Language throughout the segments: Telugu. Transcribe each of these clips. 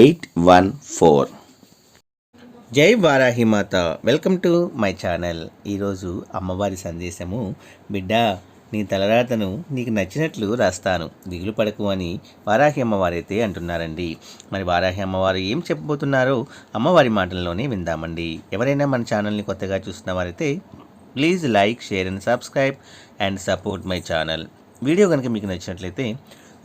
eight one four. జై Varahi Mata welcome to my channel. ఈరోజు అమ్మవారి సందేశము బిడ్డ నీ తలరాతను నీకు నచ్చినట్లు రాస్తాను. దిగులు పడకు అని వారాహి అమ్మవారైతే అంటున్నారండి. మరి వారాహి అమ్మవారు ఏం చెప్పబోతున్నారో అమ్మవారి మాటల్లోనే విందామండి. ఎవరైనా మన ఛానల్ని కొత్తగా చూస్తున్న వారైతే please like share and subscribe and support my channel. Video కనుక మీకు నచ్చినట్లయితే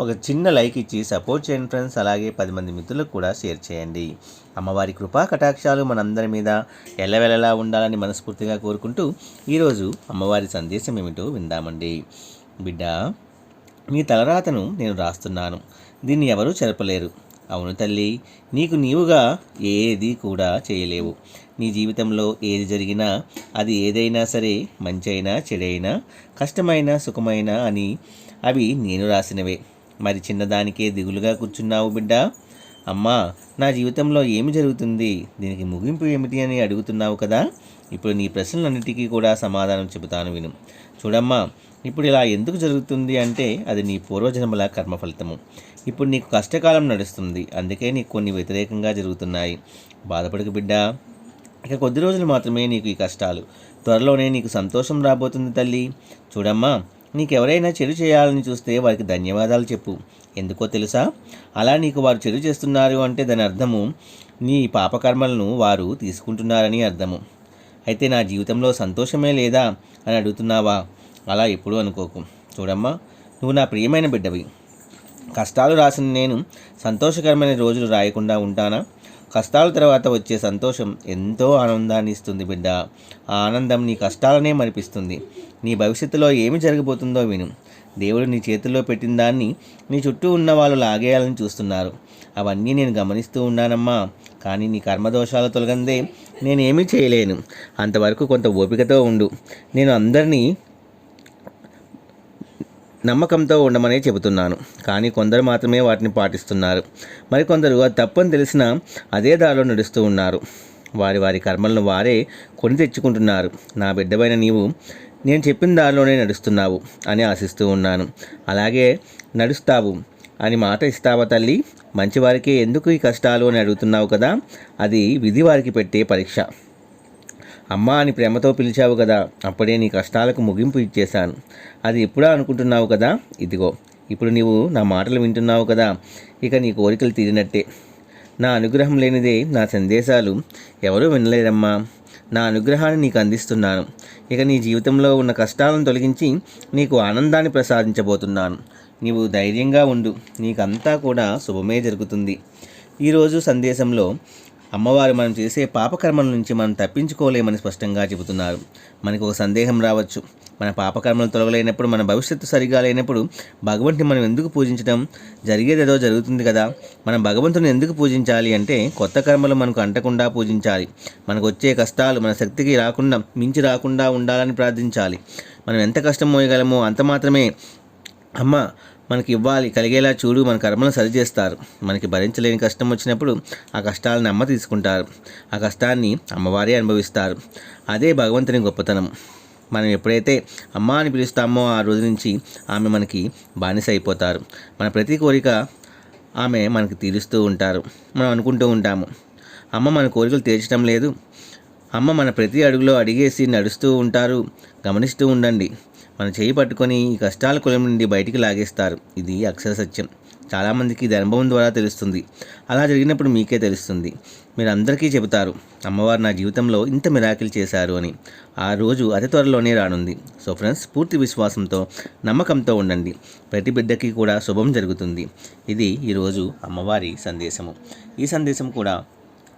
ఒక చిన్న లైక్ ఇచ్చి సపోర్ట్ చేయండి ఫ్రెండ్స్. అలాగే పది మంది మిత్రులకు కూడా షేర్ చేయండి. అమ్మవారి కృపా కటాక్షాలు మనందరి మీద ఎల్లవెల్లలా ఉండాలని మనస్ఫూర్తిగా కోరుకుంటూ ఈరోజు అమ్మవారి సందేశం ఏమిటో విందామండి. బిడ్డ నీ తలరాతను నేను రాస్తున్నాను. దీన్ని ఎవరూ చెరపలేరు. అవును తల్లి నీకు నీవుగా ఏది కూడా చేయలేవు. నీ జీవితంలో ఏది జరిగినా అది ఏదైనా సరే మంచైనా చెడైనా కష్టమైన సుఖమైనా అని అవి నేను రాసినవే. మరి చిన్నదానికే దిగులుగా కూర్చున్నావు బిడ్డ? అమ్మా నా జీవితంలో ఏమి జరుగుతుంది? దీనికి ముగింపు ఏమిటి అని అడుగుతున్నావు కదా? ఇప్పుడు నీ ప్రశ్నలన్నిటికీ కూడా సమాధానం చెబుతాను విను. చూడమ్మా ఇప్పుడు ఇలా ఎందుకు జరుగుతుంది అంటే అది నీ పూర్వజన్మల కర్మ ఫలితము ఇప్పుడు నీకు కష్టకాలం నడుస్తుంది. అందుకే నీకు కొన్ని వ్యతిరేకంగా జరుగుతున్నాయి. బాధపడకు బిడ్డ. ఇక కొద్ది రోజులు మాత్రమే నీకు ఈ కష్టాలు. త్వరలోనే నీకు సంతోషం రాబోతుంది తల్లి. చూడమ్మా నీకెవరైనా చెడు చేయాలని చూస్తే వారికి ధన్యవాదాలు చెప్పు. ఎందుకో తెలుసా? అలా నీకు వారు చెడు చేస్తున్నారు అంటే దాని అర్థము నీ పాపకర్మలను వారు తీసుకుంటున్నారని అర్థము. అయితే నా జీవితంలో సంతోషమే లేదా అని అడుగుతున్నావా? అలా ఎప్పుడూ అనుకోకు. చూడమ్మా నువ్వు నా ప్రియమైన బిడ్డవి. కష్టాలు రాసిన నేను సంతోషకరమైన రోజులు రాయకుండా ఉంటానా? కష్టాల తర్వాత వచ్చే సంతోషం ఎంతో ఆనందాన్ని ఇస్తుంది బిడ్డ. ఆ ఆనందం నీ కష్టాలనే మరిపిస్తుంది. నీ భవిష్యత్తులో ఏమి జరగబోతుందో విను. దేవుడు నీ చేతుల్లో పెట్టిన దాన్ని నీ చుట్టూ ఉన్న వాళ్ళు లాగేయాలని చూస్తున్నారు. అవన్నీ నేను గమనిస్తూ ఉన్నానమ్మా. కానీ నీ కర్మదోషాలు తొలగందే నేనేమీ చేయలేను. అంతవరకు కొంత ఓపికతో ఉండు. నేను అందరినీ నమ్మకంతో ఉండమనే చెబుతున్నాను. కానీ కొందరు మాత్రమే వాటిని పాటిస్తున్నారు. మరికొందరు అది తప్పని తెలిసినా అదే దారిలో నడుస్తూ ఉన్నారు. వారి వారి కర్మలను వారే కొని తెచ్చుకుంటున్నారు. నా బిడ్డపైన నీవు నేను చెప్పిన దారిలోనే నడుస్తున్నావు అని ఆశిస్తూ ఉన్నాను. అలాగే నడుస్తావు అని మాట ఇస్తావా తల్లి? మంచివారికే ఎందుకు ఈ కష్టాలు అని అడుగుతున్నావు కదా? అది విధి వారికి పెట్టే పరీక్ష. అమ్మా అని ప్రేమతో పిలిచావు కదా అప్పుడే నీ కష్టాలకు ముగింపు ఇచ్చేశాను. అది ఎప్పుడా అనుకుంటున్నావు కదా? ఇదిగో ఇప్పుడు నీవు నా మాటలు వింటున్నావు కదా ఇక నీ కోరికలు తీరినట్టే. నా అనుగ్రహం లేనిదే నా సందేశాలు ఎవరూ వినలేరమ్మా నా అనుగ్రహాన్ని నీకు అందిస్తున్నాను. ఇక నీ జీవితంలో ఉన్న కష్టాలను తొలగించి నీకు ఆనందాన్ని ప్రసాదించబోతున్నాను. నీవు ధైర్యంగా ఉండు నీకంతా కూడా శుభమే జరుగుతుంది. ఈరోజు సందేశంలో అమ్మవారు మనం చేసే పాపకర్మల నుంచి మనం తప్పించుకోలేమని స్పష్టంగా చెబుతున్నారు. మనకు ఒక సందేహం రావచ్చు. మన పాపకర్మలు తొలగలేనప్పుడు మన భవిష్యత్తు సరిగా లేనప్పుడు భగవంతుని మనం ఎందుకు పూజించడం? జరిగేదేదో జరుగుతుంది కదా. మనం భగవంతుని ఎందుకు పూజించాలి అంటే కొత్త కర్మలు మనకు అంటకుండా పూజించాలి. మనకు వచ్చే కష్టాలు మన శక్తికి రాకుండా మించి రాకుండా ఉండాలని ప్రార్థించాలి. మనం ఎంత కష్టం మోయగలమో అంత మాత్రమే. అమ్మ మనకి ఇవ్వాలి కలిగేలా చూడు మన కర్మను సరిచేస్తారు. మనకి భరించలేని కష్టం వచ్చినప్పుడు ఆ కష్టాలను అమ్మ తీసుకుంటారు. ఆ కష్టాన్ని అమ్మవారే అనుభవిస్తారు. అదే భగవంతుని గొప్పతనం. మనం ఎప్పుడైతే అమ్మ అని పిలుస్తామో ఆ రోజు నుంచి ఆమె మనకి బానిస అయిపోతారు. మన ప్రతి కోరిక ఆమె మనకి తీరుస్తూ ఉంటారు. మనం అనుకుంటూ ఉంటాము. అమ్మ మన కోరికలు తీర్చడం లేదు. అమ్మ మన ప్రతి అడుగులో అడిగేసి నడుస్తూ ఉంటారు. గమనిస్తూ ఉండండి. మన చేయి పట్టుకొని ఈ కష్టాల కులం నుండి బయటికి లాగేస్తారు. ఇది అక్షర సత్యం. చాలామందికి ఇది అనుభవం ద్వారా తెలుస్తుంది. అలా జరిగినప్పుడు మీకే తెలుస్తుంది. మీరు అందరికీ చెబుతారు అమ్మవారు నా జీవితంలో ఇంత మిరాకిల్ చేశారు అని. ఆ రోజు అతి త్వరలోనే రానుంది. సో ఫ్రెండ్స్ పూర్తి విశ్వాసంతో నమ్మకంతో ఉండండి. ప్రతి బిడ్డకి కూడా శుభం జరుగుతుంది. ఇది ఈరోజు అమ్మవారి సందేశము. ఈ సందేశం కూడా